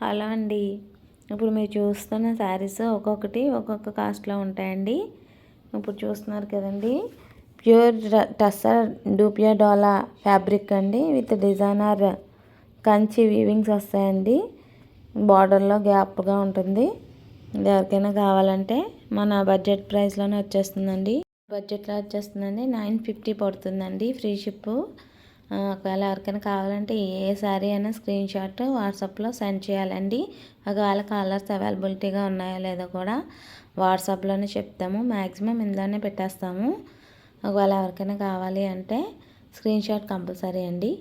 Hello అండి. ఇప్పుడు మీరు చూస్తున్న శారీస్ ఒక్కొక్కటి ఒక్కొక్క కాస్ట్లో ఉంటాయండి. ఇప్పుడు చూస్తున్నారు కదండి. ప్యూర్ టస్సర్ డూపియా డోలా ఫ్యాబ్రిక్ అండి. విత్ డిజైనర్ కంచి వీవింగ్స్ వస్తాయండి. బార్డర్లో గ్యాప్గా ఉంటుంది. ఇది ఎవరికైనా కావాలంటే మన బడ్జెట్ ప్రైస్లోనే వచ్చేస్తుందండి. బడ్జెట్లో వచ్చేస్తుందండి. నైన్ ఫిఫ్టీ పడుతుందండి ఫ్రీ షిప్ ఒకవేళ ఎవరికైనా కావాలంటే ఏ శారీ అయినా స్క్రీన్ షాట్ వాట్సాప్లో సెండ్ చేయాలండి. ఒకవేళ కలర్స్ అవైలబిలిటీగా ఉన్నాయో లేదో కూడా వాట్సాప్లోనే చెప్తాము. మ్యాక్సిమం ఇందులోనే పెట్టేస్తాము. ఒకవేళ ఎవరికైనా కావాలి అంటే స్క్రీన్ షాట్ కంపల్సరీ అండి.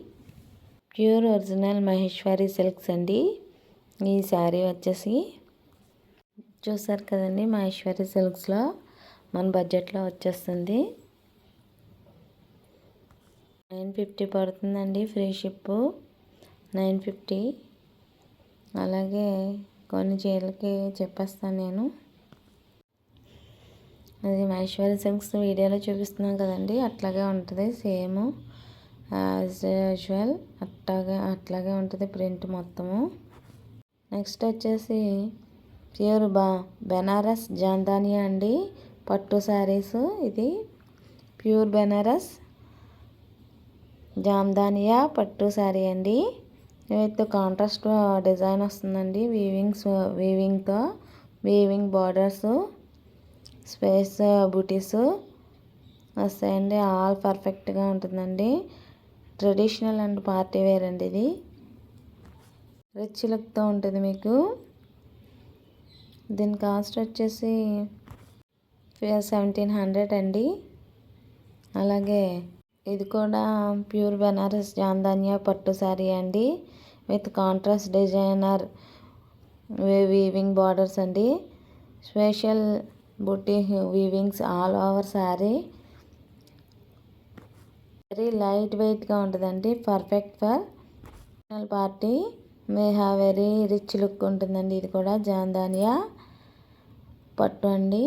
ప్యూర్ ఒరిజినల్ మహేశ్వరి సిల్క్స్ అండి. ఈ శారీ వచ్చేసి చూసారు కదండి మహేశ్వరి సిల్క్స్లో మన బడ్జెట్లో వచ్చేస్తుంది. నైన్ ఫిఫ్టీ పడుతుందండి ఫ్రీ షిప్ నైన్ ఫిఫ్టీ. అలాగే కొన్ని చీరలకి చెప్పేస్తాను నేను. అది మహేశ్వరి సింగ్స్ వీడియోలో చూపిస్తున్నాం కదండి. అట్లాగే ఉంటుంది సేమ్ యాజ్ యూజువల్ అట్లాగే అట్లాగే ఉంటుంది ప్రింట్ మొత్తము. నెక్స్ట్ వచ్చేసి ప్యూర్ బా బెనారస్ జాందానియా అండి. పట్టు శారీస్ ఇది. ప్యూర్ బెనారస్. జామ్దానియా పట్టు శారీ అండి. విత్ కాంట్రాస్ట్ డిజైన్ వస్తుందండి. వీవింగ్స్ వీవింగ్తో వీవింగ్ బార్డర్స్ స్పేస్ బూటీస్ వస్తాయండి. ఆల్ పర్ఫెక్ట్గా ఉంటుందండి. ట్రెడిషనల్ అండ్ పార్టీ వేర్ అండి ఇది. రిచ్ లుక్తో ఉంటుంది మీకు. దీని కాస్ట్ వచ్చేసి సెవెంటీన్ హండ్రెడ్ అండి. అలాగే ఇది కూడా ప్యూర్ బెనారస్ జాందాన్యా పట్టు శారీ అండి with contrast designer weaving borders అండి. Special butti weavings all over sari. Very light వెయిట్గా ఉంటుందండి perfect for party may have very rich look ఉంటుందండి ఇది కూడా జాందానియా పట్టు అండి.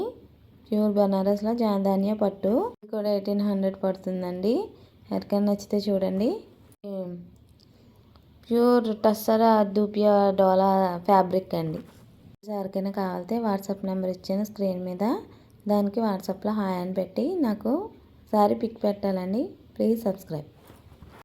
ప్యూర్ బెనారస్లో జాందానియా పట్టు. కూడా ఎయిటీన్ హండ్రెడ్ పడుతుందండి. ఎవరికైనా నచ్చితే చూడండి. ప్యూర్ టస్సరా దూపియా డోలా ఫ్యాబ్రిక్ అండి. ఎవరికైనా కావాలితే వాట్సాప్ నెంబర్ ఇచ్చాను స్క్రీన్ మీద. దానికి వాట్సాప్లో హాయ్ అని పెట్టి నాకు సారీ పిక్ పెట్టాలండి. Please subscribe.